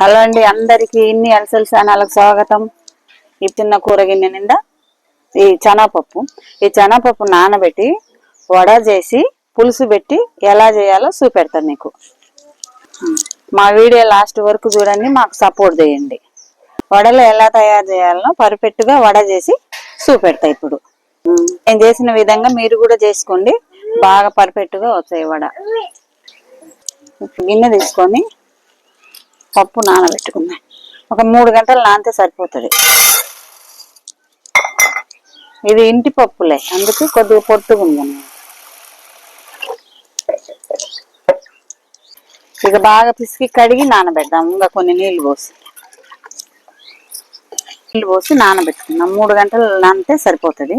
Hello అండి అందరికి ఇన్ని అలసలు ఛానల్కి స్వాగతం. ఈ చిన్న కూరగిన్నె నిండా ఈ శనగపప్పు ఈ శనగపప్పు నానబెట్టి వడ చేసి పులుసు పెట్టి ఎలా చేయాలో చూపెడతాను మీకు. మా వీడియో లాస్ట్ వరకు చూడండి మాకు సపోర్ట్ చేయండి. వడలు ఎలా తయారు చేయాలనో పర్ఫెక్ట్గా వడ చేసి చూపెడతా ఇప్పుడు. నేను చేసిన విధంగా మీరు కూడా చేసుకోండి బాగా పర్ఫెక్ట్గా వస్తాయి వడ. గిన్నె తీసుకొని పప్పు నానబెట్టుకుందాం? ఒక మూడు గంటలు నానితే సరిపోతుంది. ఇది ఇంటి పప్పులే అందుకు కొద్దిగా పొట్టుగా ఇక బాగా పిసికి కడిగి నానబెడదాం ఇంకా కొన్ని నీళ్ళు పోసి. నీళ్ళు పోసి నానబెట్టుకుందాం. మూడు గంటలు నానితే సరిపోతుంది.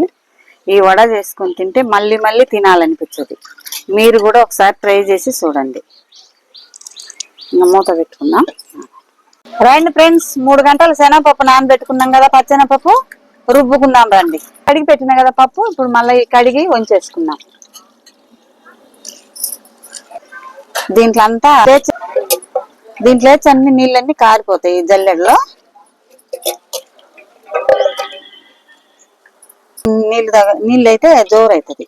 ఈ వడ చేసుకొని తింటే మళ్ళీ మళ్ళీ తినాలనిపించదు. మీరు కూడా ఒకసారి ట్రై చేసి చూడండి. మూత పెట్టుకుందాం? రండి ఫ్రెండ్స్ మూడు గంటలు శనగపప్పు నానబెట్టుకున్నాం కదా పచ్చెనపప్పు. రుబ్బుకుందాం రండి. కడిగి పెట్టిన కదా పప్పు ఇప్పుడు మళ్ళీ కడిగి వంచేసుకుందాం. దీంట్లో అంతా దీంట్లో అన్ని నీళ్ళన్నీ కారిపోతాయి జల్లెడలో. నీళ్ళు తగ నీళ్ళు అయితే జోరు అవుతుంది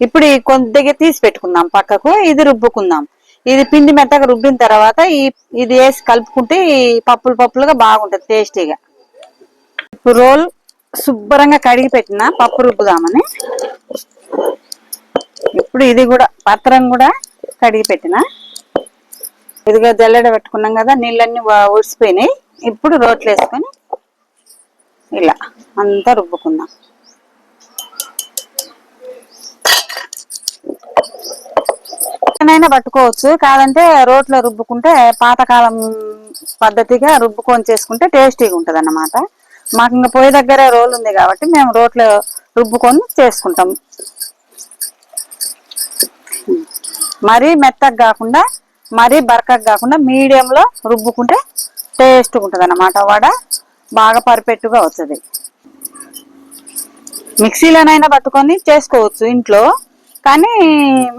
ఇప్పుడు ఈ కొద్దిగా తీసి పెట్టుకుందాం పక్కకు ఇది రుబ్బుకుందాం. ఇది పిండి మెత్తగా రుబ్బిన తర్వాత ఈ ఇది వేసి కలుపుకుంటే ఈ పప్పులు పప్పులుగా బాగుంటుంది టేస్టీగా. ఇప్పుడు రోల్ శుభ్రంగా కడిగి పెట్టిన పప్పు రుబ్బుదామని. ఇప్పుడు ఇది కూడా పత్రం కూడా కడిగి పెట్టిన. ఇదిగా జల్లెడ పెట్టుకున్నాం కదా నీళ్ళన్నీ ఉడిసిపోయినాయి ఇప్పుడు రోట్లు వేసుకొని ఇలా అంతా రుబ్బుకుందాం. ఎక్కడైనా పట్టుకోవచ్చు. కాదంటే రోట్లో రుబ్బుకుంటే పాతకాలం పద్ధతిగా రుబ్బుకొని చేసుకుంటే టేస్టీగా ఉంటుంది అన్నమాట మాకు ఇంకా పొయ్యి దగ్గర రోల్ ఉంది కాబట్టి మేము రోట్లో రుబ్బుకొని చేసుకుంటాం. మరీ మెత్తగా కాకుండా మరీ బరకగా కాకుండా మీడియంలో రుబ్బుకుంటే టేస్ట్గా ఉంటుంది అన్నమాట వడ బాగా పర్ఫెక్ట్గా వస్తుంది మిక్సీలోనైనా పట్టుకొని చేసుకోవచ్చు ఇంట్లో. కానీ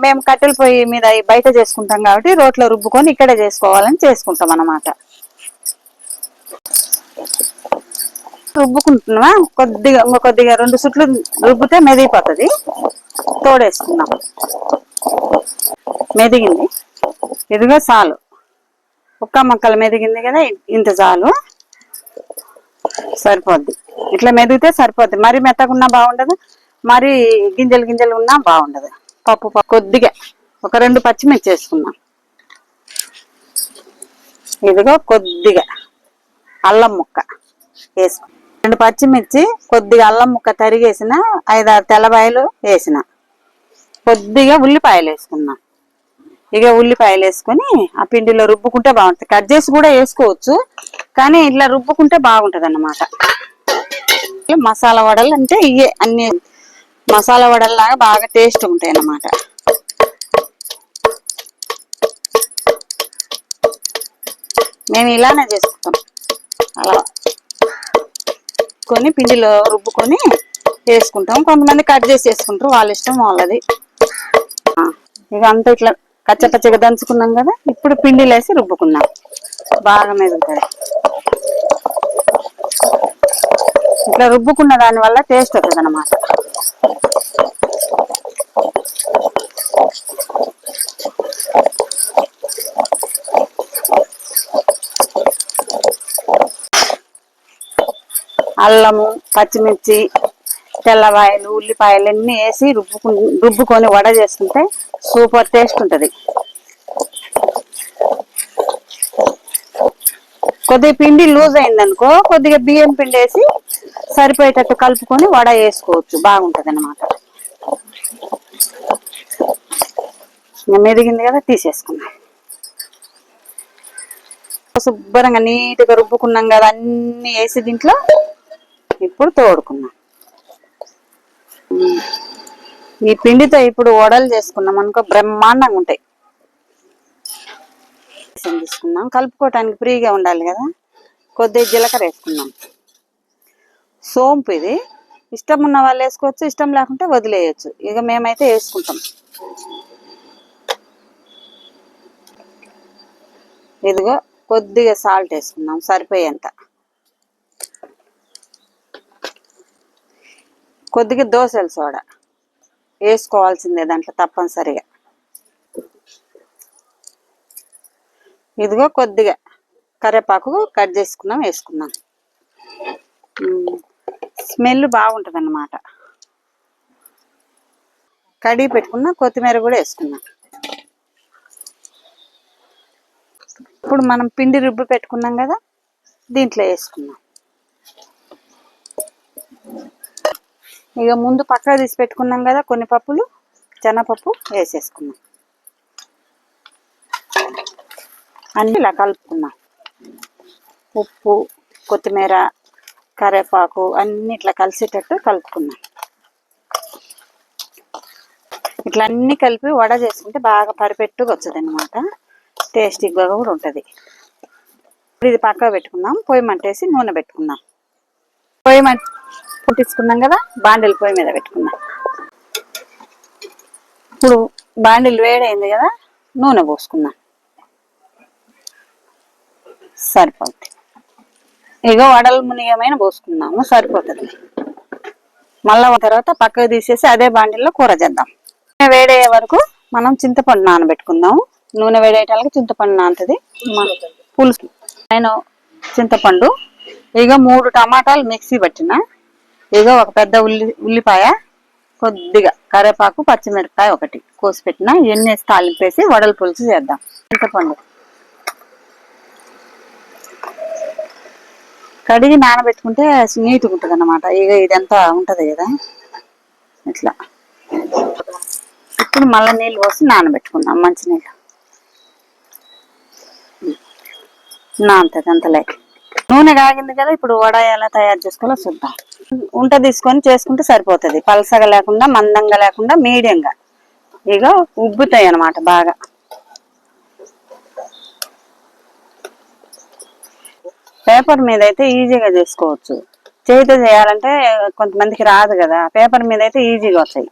మేము కట్టెల పొయ్యి మీద బయట చేసుకుంటాం కాబట్టి రోట్లో రుబ్బుకొని ఇక్కడే చేసుకోవాలని చేసుకుంటాం అన్నమాట. రుబ్బుకుంటున్నామా కొద్దిగా కొద్దిగా రెండు సుట్లు రుబ్బితే మెదిగిపోతుంది. తోడేసుకుందాం. మెదిగింది. ఇదిగో చాలు ఒక్క మొక్కలు మెదిగింది కదా ఇంత చాలు సరిపోద్ది. ఇట్లా మెదిగితే సరిపోద్ది. మరి మెత్తకున్నా బాగుండదు? మరి గింజలు గింజలు ఉన్నా బాగుండదు. పప్పు పప్పు కొద్దిగా ఒక రెండు పచ్చిమిర్చి వేసుకున్నాం ఇదిగో కొద్దిగా అల్లం ముక్క వేసుకున్నాం రెండు పచ్చిమిర్చి కొద్దిగా అల్లం ముక్క తరిగేసిన ఐదారు తెల్లబాయలు వేసిన. కొద్దిగా ఉల్లిపాయలు వేసుకున్నాం ఇక ఉల్లిపాయలు వేసుకొని ఆ పిండిలో రుబ్బుకుంటే బాగుంటుంది. కట్ చేసి కూడా వేసుకోవచ్చు కానీ ఇట్లా రుబ్బుకుంటే బాగుంటుంది అన్నమాట మసాలా వడలు అంటే ఇవే అన్ని మసాలా వడల్లాగా బాగా టేస్ట్ ఉంటాయి అన్నమాట. మేము ఇలానే చేసుకుంటాం. అలా. కొని పిండిలో రుబ్బుకొని వేసుకుంటాం. కొంతమంది కట్ చేసి వేసుకుంటారు. వాళ్ళ ఇష్టం వాళ్ళది. ఆ, ఇక అంతా ఇట్లా దంచుకున్నాం కదా ఇప్పుడు పిండిలు వేసి రుబ్బుకున్నాం బాగా మెదుగుతుంది ఇట్లా రుబ్బుకున్న దాని వల్ల టేస్ట్ వస్తుంది అనమాట అల్లము పచ్చిమిర్చి తెల్లవాయలు ఉల్లిపాయలు అన్నీ వేసి రుబ్బుకు రుబ్బుకొని వడ చేసుకుంటే సూపర్ టేస్ట్ ఉంటుంది. కొద్దిగా పిండి లూజ్ అయిందనుకో కొద్దిగా బియ్యం పిండి వేసి సరిపోయేటట్టు కలుపుకొని వడ వేసుకోవచ్చు. బాగుంటది అనమాట మెదిగింది కదా తీసేసుకున్నాం. శుభ్రంగా నీట్గా రుబ్బుకున్నాం కదా అన్ని వేసి దీంట్లో ఇప్పుడు తోడుకున్నాం. ఈ పిండితో ఇప్పుడు వడలు చేసుకున్నాం అనుకో బ్రహ్మాండంగా ఉంటాయి. తీసుకున్నాం. కలుపుకోవటానికి ఫ్రీగా ఉండాలి కదా. కొద్దిగా జీలకర్ర వేసుకున్నాం. సోంపు ఇది. ఇష్టం ఉన్న వాళ్ళు వేసుకోవచ్చు ఇష్టం లేకుంటే వదిలేయచ్చు. ఇక మేమైతే వేసుకుంటాం. ఇదిగో కొద్దిగా సాల్ట్ వేసుకున్నాం సరిపోయేంత. కొద్దిగా దోశల సోడా. వేసుకోవాల్సిందే దాంట్లో తప్పనిసరిగా. ఇదిగో కొద్దిగా కరివేపాకు కట్ చేసుకున్నాం వేసుకున్నాం. స్మెల్ బాగుంటుంది అన్నమాట కడిగి పెట్టుకున్న కొత్తిమీర కూడా వేసుకున్నాం. ఇప్పుడు మనం పిండి రుబ్బి పెట్టుకున్నాం కదా దీంట్లో వేసుకున్నాం. ఇక ముందు పక్కన తీసి పెట్టుకున్నాం కదా కొన్ని పప్పులు శనగపప్పు వేసేసుకున్నాం. అన్ని ఇలా కలుపుకున్నాం. ఉప్పు కొత్తిమీర కరివేపాకు అన్ని ఇట్లా కలిసేటట్టు కలుపుకున్నాం ఇట్లా అన్నీ కలిపి వడ చేసుకుంటే బాగా పరిపెట్టుగా వస్తుంది అనమాట టేస్టీగా కూడా ఉంటుంది. ఇప్పుడు ఇది పక్క పెట్టుకుందాం. పొయ్యి మంటేసి నూనె పెట్టుకుందాం. పొయ్యి మంట పుట్టించుకున్నాం కదా బాండిల్ పొయ్యి మీద పెట్టుకుందాం. ఇప్పుడు బాండిల్ వేడైంది కదా నూనె పోసుకుందాం. సరిపోతుంది ఇగో వడలు మునిగమైన పోసుకుందాము సరిపోతుంది. మళ్ళా తర్వాత పక్కకు తీసేసి అదే బాండిల్లో కూర చేద్దాం. నూనె వేడయ్యే వరకు మనం చింతపండు నానబెట్టుకుందాము. నూనె వేడేయటానికి చింతపండు నానుతుంది. పులుసు. నేను చింతపండు ఇక మూడు టమాటాలు మిక్సీ పట్టిన. ఇక ఒక పెద్ద ఉల్లి ఉల్లిపాయ కొద్దిగా కరివేపాకు పచ్చిమిరపకాయ ఒకటి కోసి పెట్టిన. ఇవన్నీ వేసి తాలింపేసి వడల పులుసు చేద్దాం. చింతపండు. కడిగి నానబెట్టుకుంటే నీట్గా ఉంటుంది అన్నమాట ఇక ఇదంతా ఉంటది కదా. ఇట్లా. ఇప్పుడు మళ్ళీ నీళ్ళు పోసి నానబెట్టుకుందాం మంచి నీళ్ళు. నానుతుంది లైక్ నూనె కాగింది కదా ఇప్పుడు వడ ఎలా తయారు చేసుకోవాలో చూద్దాం. ఉంట తీసుకొని చేసుకుంటే సరిపోతుంది. పలసగా లేకుండా మందంగా లేకుండా మీడియంగా. ఇక ఉబ్బుతాయి అన్నమాట బాగా. పేపర్ మీద అయితే ఈజీగా చేసుకోవచ్చు. చేతితో చేయాలంటే కొంతమందికి రాదు కదా పేపర్ మీద అయితే ఈజీగా వస్తాయి.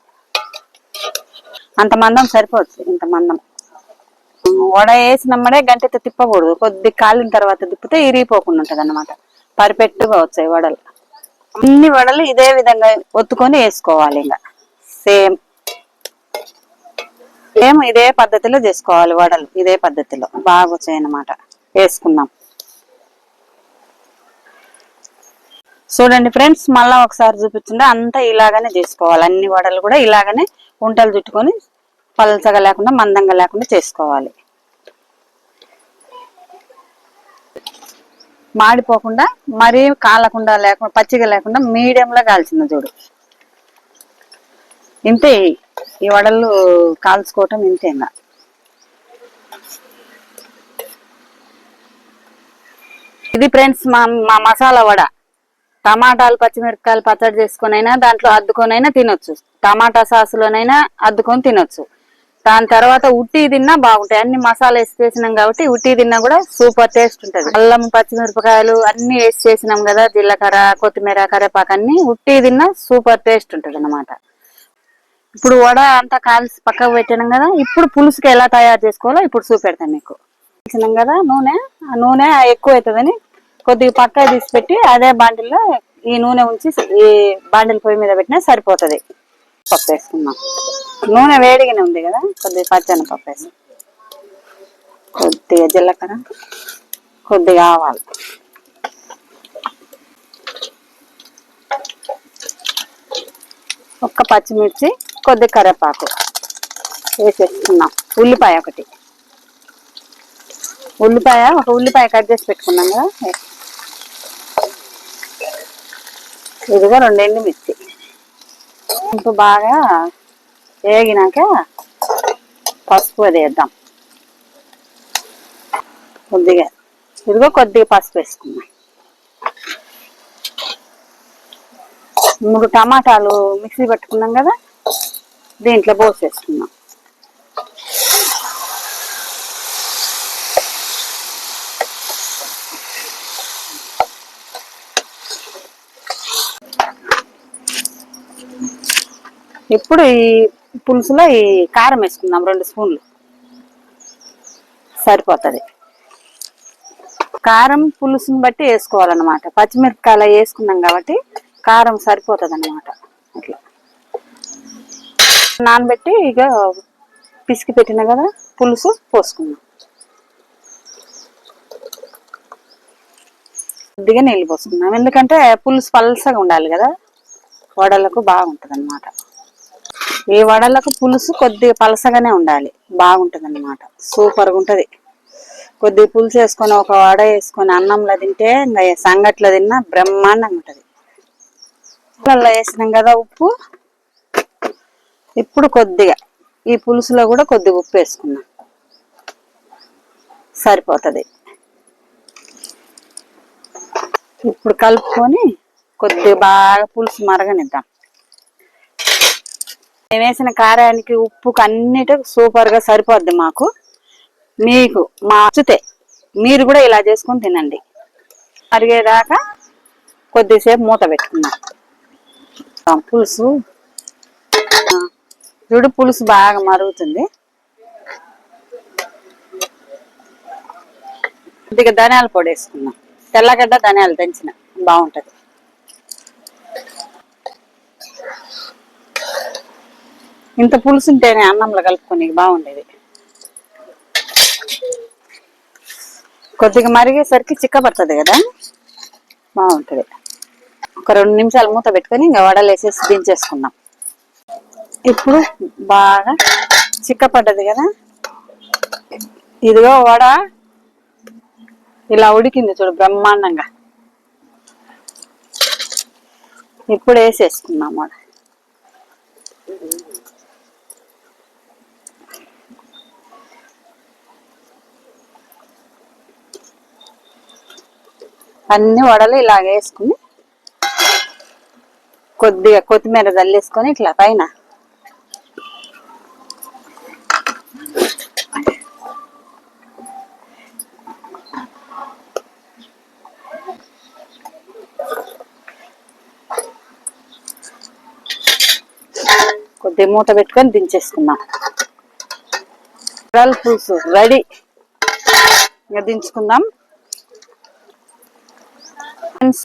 అంత మందం సరిపోవచ్చు ఇంత మందం. వడ వేసినమ్మడే గంటతో తిప్పకూడదు. కొద్ది కాలిన తర్వాత తిప్పితే ఇరిగిపోకుండా ఉంటుంది అనమాట పరిపెట్టుగా వచ్చాయి వడలు. అన్ని వడలు ఇదే విధంగా ఒత్తుకొని వేసుకోవాలి ఇంకా. సేమ్. సేమ్ ఇదే పద్ధతిలో చేసుకోవాలి వడలు ఇదే పద్ధతిలో. బాగా వచ్చాయి అన్నమాట వేసుకుందాం. చూడండి ఫ్రెండ్స్ మళ్ళీ ఒకసారి చూపించిండే అంతా ఇలాగనే చేసుకోవాలి. అన్ని వడలు కూడా ఇలాగనే ఉంటలు చుట్టుకొని పలచగా లేకుండా మందంగా లేకుండా చేసుకోవాలి. మాడిపోకుండా మరీ కాలకుండా లేకుండా పచ్చిగా లేకుండా మీడియంలో కాల్చిన చూడు. ఇంతే ఈ వడలు కాల్చుకోవటం ఇంతే ఇంకా ఇది ఫ్రెండ్స్ మా మా మసాలా వడ. టమాటాలు పచ్చిమిరపకాయలు పచ్చడి చేసుకునైనా దాంట్లో అద్దుకొనైనా తినొచ్చు. టమాటా సాసులోనైనా అద్దుకొని తినొచ్చు. దాని తర్వాత ఉట్టి తిన్నా బాగుంటాయి. అన్ని మసాలా వేసి చేసినాం కాబట్టి ఉట్టి తిన్నా కూడా సూపర్ టేస్ట్ ఉంటది. అల్లం పచ్చిమిరపకాయలు అన్ని వేసి చేసినాం కదా జీలకర్ర కొత్తిమీర కరేపాకు అన్ని ఉట్టి తిన్నా సూపర్ టేస్ట్ ఉంటది అనమాట ఇప్పుడు వడ అంతా కాల్చి పక్కకు పెట్టినాం కదా ఇప్పుడు పులుసుకి ఎలా తయారు చేసుకోవాలో ఇప్పుడు చూపెడతాను మీకు. కదా నూనె. ఆ నూనె ఎక్కువ అవుతుందని కొద్దిగా పక్క తీసి పెట్టి అదే బాండిల్లో ఈ నూనె ఉంచి ఈ బాండిల్ పొయ్యి మీద పెట్టినా సరిపోతుంది. పప్పు వేసుకుందాం నూనె వేడిగానే ఉంది కదా కొద్దిగా పచ్చని పప్పు వేసి కొద్దిగా జీలకర్ర కొద్దిగా ఆవాలి. ఒక్క పచ్చిమిర్చి కొద్దిగా కరివేపాకు వేసేసుకున్నాం. ఉల్లిపాయ ఒకటి. ఉల్లిపాయ ఒక ఉల్లిపాయ కట్ చేసి పెట్టుకున్నాం కదా ఇదిగో రెండేళ్ళు మిర్చి. ఇంకో బాగా వేగినాక పసుపు వేద్దాం. కొద్దిగా. ఇదిగో కొద్దిగా పసుపు వేసుకున్నాం. మూడు టమాటాలు మిక్సీ పెట్టుకున్నాం కదా దీంట్లో పోసేసుకున్నాం. ఇప్పుడు ఈ పులుసులో ఈ కారం వేసుకుందాం రెండు స్పూన్లు. సరిపోతుంది. కారం పులుసుని బట్టి వేసుకోవాలన్నమాట. పచ్చిమిరపకాయలు వేసుకున్నాం కాబట్టి కారం సరిపోతుంది అనమాట అట్లా. నానబెట్టి ఇక పిసికి పెట్టిన కదా పులుసు పోసుకున్నాం కొద్దిగా నీళ్ళు పోసుకున్నాం ఎందుకంటే పులుసు పల్సగా ఉండాలి కదా వడలకు బాగుంటుంది అన్నమాట ఈ వడలకు పులుసు కొద్దిగా పలసగానే ఉండాలి. బాగుంటుంది అనమాట సూపర్గా ఉంటుంది. కొద్దిగా పులుసు వేసుకొని ఒక వడ వేసుకొని అన్నంలో తింటే ఇంకా సంగట్లో తిన్నా బ్రహ్మాండంగా ఉంటుంది. పుల్లల్లో వేసినాం కదా ఉప్పు. ఇప్పుడు కొద్దిగా ఈ పులుసులో కూడా కొద్దిగా ఉప్పు వేసుకున్నాం. సరిపోతుంది. ఇప్పుడు కలుపుకొని కొద్దిగా బాగా పులుసు మరగనిద్దాం. మేము వేసిన కారానికి ఉప్పుకు అన్నిటి సూపర్గా సరిపోద్ది మాకు. మీకు మా అచ్చుతే మీరు కూడా ఇలా చేసుకొని తినండి. అరిగేదాకా కొద్దిసేపు మూత పెట్టుకున్నాం పులుసు. చూడు పులుసు బాగా మరుగుతుంది. కొద్దిగా ధనియాల పొడి వేసుకున్నాం తెల్లగడ్డ ధనియాలు దంచిన. బాగుంటది. ఇంత పులుసు ఉంటేనే అన్నంలో కలుపుకొని బాగుండేది. కొద్దిగా మరిగేసరికి చిక్కబడుతుంది కదా? బాగుంటుంది. ఒక రెండు నిమిషాలు మూత పెట్టుకొని ఇంకా వడలు వేసేసి దించేసుకుందాం ఇప్పుడు బాగా చిక్కపడ్డది కదా? ఇదిగో వడ. ఇలా ఉడికింది చూడు బ్రహ్మాండంగా. ఇప్పుడు వేసేసుకున్నాం వడ. అన్ని వడలు ఇలాగ వేసుకుని కొద్దిగా కొత్తిమీర చల్లేసుకొని ఇట్లా పైన. కొద్దిగా మూత పెట్టుకొని దించేసుకున్నాం వడల పులుసు రెడీ. ఇంకా దించుకుందాం ఫ్రెండ్స్,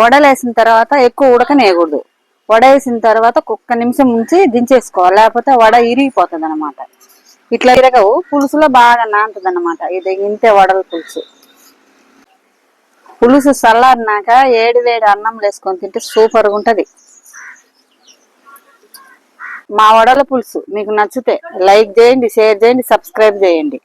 వడలేసిన తర్వాత ఎక్కువ ఉడకనేయకూడదు. వడ వేసిన తర్వాత ఒక్క నిమిషం ఉంచి దించేసుకోవాలి. లేకపోతే వడ ఇరిగిపోతుంది అనమాట ఇట్లా ఇరగవు పులుసులో బాగా నాంతది అనమాట ఇది ఇంతే వడల పులుసు. పులుసు చల్లారినాక ఏడు వేడి అన్నం వేసుకొని తింటే సూపర్గా ఉంటుంది మా వడల పులుసు. మీకు నచ్చితే లైక్ చేయండి షేర్ చేయండి సబ్స్క్రైబ్ చేయండి.